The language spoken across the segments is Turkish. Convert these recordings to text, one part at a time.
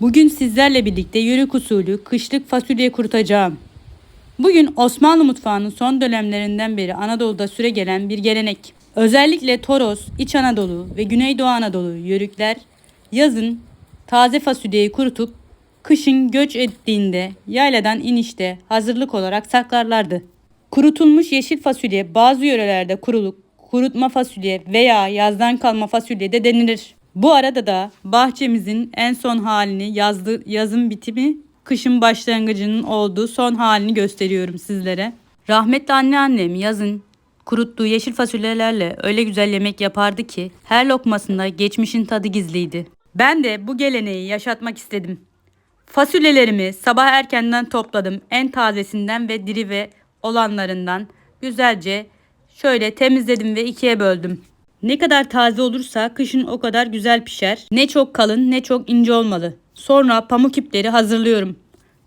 Bugün sizlerle birlikte yörük usulü kışlık fasulye kurutacağım. Bugün Osmanlı mutfağının son dönemlerinden beri Anadolu'da süre gelen bir gelenek. Özellikle Toros, İç Anadolu ve Güneydoğu Anadolu yörükler yazın taze fasulyeyi kurutup kışın göç ettiğinde yayladan inişte hazırlık olarak saklarlardı. Kurutulmuş yeşil fasulye bazı yörelerde kuruluk, kurutma fasulye veya yazdan kalma fasulye de denilir. Bu arada da bahçemizin en son halini yazdı, yazın bitimi, kışın başlangıcının olduğu son halini gösteriyorum sizlere. Rahmetli anneannem yazın kuruttuğu yeşil fasulyelerle öyle güzel yemek yapardı ki her lokmasında geçmişin tadı gizliydi. Ben de bu geleneği yaşatmak istedim. Fasulyelerimi sabah erkenden topladım. En tazesinden ve diri ve olanlarından güzelce şöyle temizledim ve ikiye böldüm. Ne kadar taze olursa kışın o kadar güzel pişer. Ne çok kalın ne çok ince olmalı. Sonra pamuk ipleri hazırlıyorum.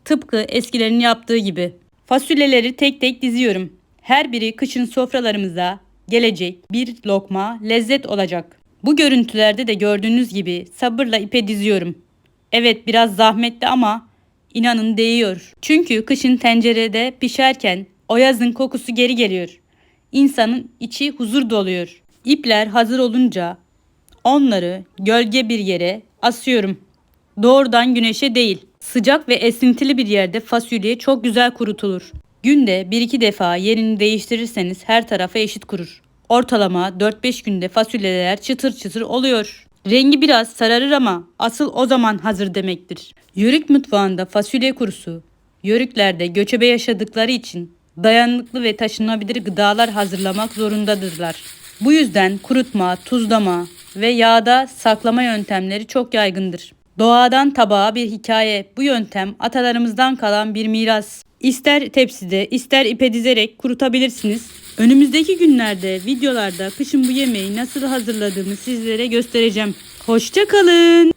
Tıpkı eskilerin yaptığı gibi. Fasulyeleri tek tek diziyorum. Her biri kışın sofralarımıza gelecek bir lokma lezzet olacak. Bu görüntülerde de gördüğünüz gibi sabırla ipe diziyorum. Evet biraz zahmetli ama inanın değiyor. Çünkü kışın tencerede pişerken o yazın kokusu geri geliyor. İnsanın içi huzur doluyor. İpler hazır olunca onları gölge bir yere asıyorum. Doğrudan güneşe değil. Sıcak ve esintili bir yerde fasulye çok güzel kurutulur. Günde 1-2 defa yerini değiştirirseniz her tarafa eşit kurur. Ortalama 4-5 günde fasulyeler çıtır çıtır oluyor. Rengi biraz sararır ama asıl o zaman hazır demektir. Yörük mutfağında fasulye kurusu, yörüklerde göçebe yaşadıkları için dayanıklı ve taşınabilir gıdalar hazırlamak zorundadırlar. Bu yüzden kurutma, tuzlama ve yağda saklama yöntemleri çok yaygındır. Doğadan tabağa bir hikaye. Bu yöntem atalarımızdan kalan bir miras. İster tepside, ister ipe dizerek kurutabilirsiniz. Önümüzdeki günlerde videolarda kışın bu yemeği nasıl hazırladığımı sizlere göstereceğim. Hoşça kalın.